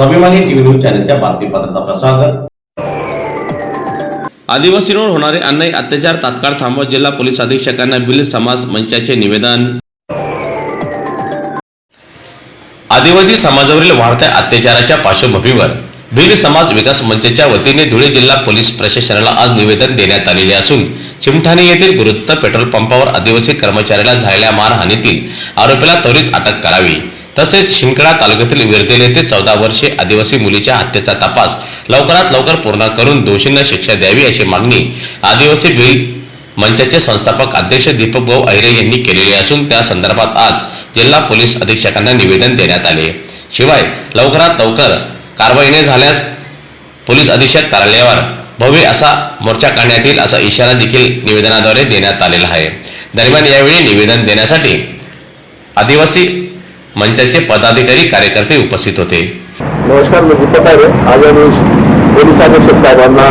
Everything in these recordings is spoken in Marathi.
स्वाभिमानी टीव्ही न्यूज चॅनलच्या बातमीपत्रात आपलं स्वागत आदिवासींवर होणारे अन्याय अत्याचार तात्काळ थांबवत जिल्हा पोलीस अधीक्षकांना बिल समाज मंचाचे निवेदन. आदिवासी समाजावरील वाढत्या अत्याचाराच्या पार्श्वभूमीवर भिल समाज विकास मंचच्या वतीने धुळे जिल्हा पोलीस प्रशासनाला आज निवेदन देण्यात आलेले असून चिमठाणे येथील गुरुत्व पेट्रोल पंपावर आदिवासी कर्मचाऱ्याला झालेल्या मारहाणीतील आरोपीला त्वरित अटक करावी. तसेच शिंकडा तालुक्यातील विरदेल येथे चौदा वर्षे आदिवासी मुलीच्या हत्येचा तपास लवकरात लवकर पूर्ण करून दोषींना शिक्षा द्यावी अशी मागणी आदिवासी बिल मंचाचे संस्थापक अध्यक्ष दीपक भाऊ अहिरे यांनी केलेली असून त्या संदर्भात आज जिल्हा पोलीस अधीक्षकांना निवेदन देण्यात आले. शिवाय लवकरात लवकर कारवाई न झाल्यास पोलीस अधीक्षक कार्यालयावर भव्य असा मोर्चा काढण्यात येईल असा इशारा देखील निवेदनाद्वारे देण्यात आलेला आहे. दरम्यान यावेळी निवेदन देण्यासाठी आदिवासी मंचाचे पदाधिकारी कार्यकर्ते उपस्थित होते. नमस्कार मी दीपक आहे. आज आम्ही पोलीस अधीक्षक साहेबांना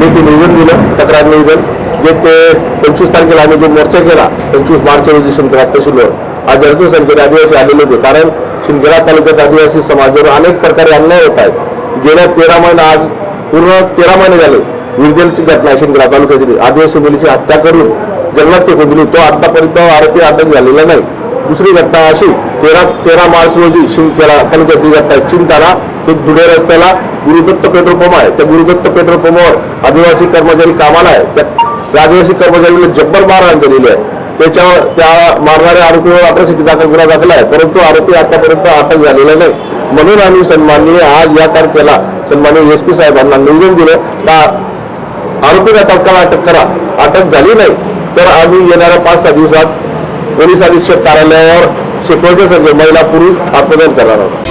देखील निवेदन दिलं तक्रार निवेदन जे ते पंचवीस तारखेला आम्ही जो मोर्चा केला पंचवीस मार्च रोजी शिंदखेडा तहसीलवर आज अर्ज संख्येने आदिवासी आलेले होते. कारण शिंदखेडा तालुक्यात आदिवासी समाजावर अनेक प्रकारे अन्याय होत आहेत. गेल्या तेरा महिने आज पूर्ण तेरा महिने झाले विरदेलची घटना शिंदखेडा तालुक्यातील. आदिवासी मुलीची हत्या करून जंगलात फेकून दिली तो आतापर्यंत आरोपी अटक झालेला नाही. दुसरी घटना अशी तेरा तेरा मार्च रोजी शिंदखेडा तालुक्यातली घटना आहे चिंताला तो धुळे रस्त्याला गुरुदत्त पेट्रोल पंप आहे त्या गुरुदत्त पेट्रोल पंपावर आदिवासी कर्मचारी कामाला आहे. त्या त्या आदिवासी कर्मचारीला जब्बर मारहाण केलेली आहे. त्याच्यावर त्या मारणाऱ्या आरोपीवर अट्रॉसिटी दाखल गुन्हा दाखल आहे. परंतु आरोपी आतापर्यंत अटक झालेला नाही. म्हणून आम्ही सन्माननीय आज या तारखेला सन्माननीय एस पी साहेबांना निवेदन दिलं का आरोपीला तात्काळ अटक करा. अटक झाली नाही तर आम्ही येणाऱ्या पाच सहा दिवसात पोलीस अधीक्षक कार्यालयावर शिकवायच्या सगळे महिला पुरुष आत्मदान करणार आहोत.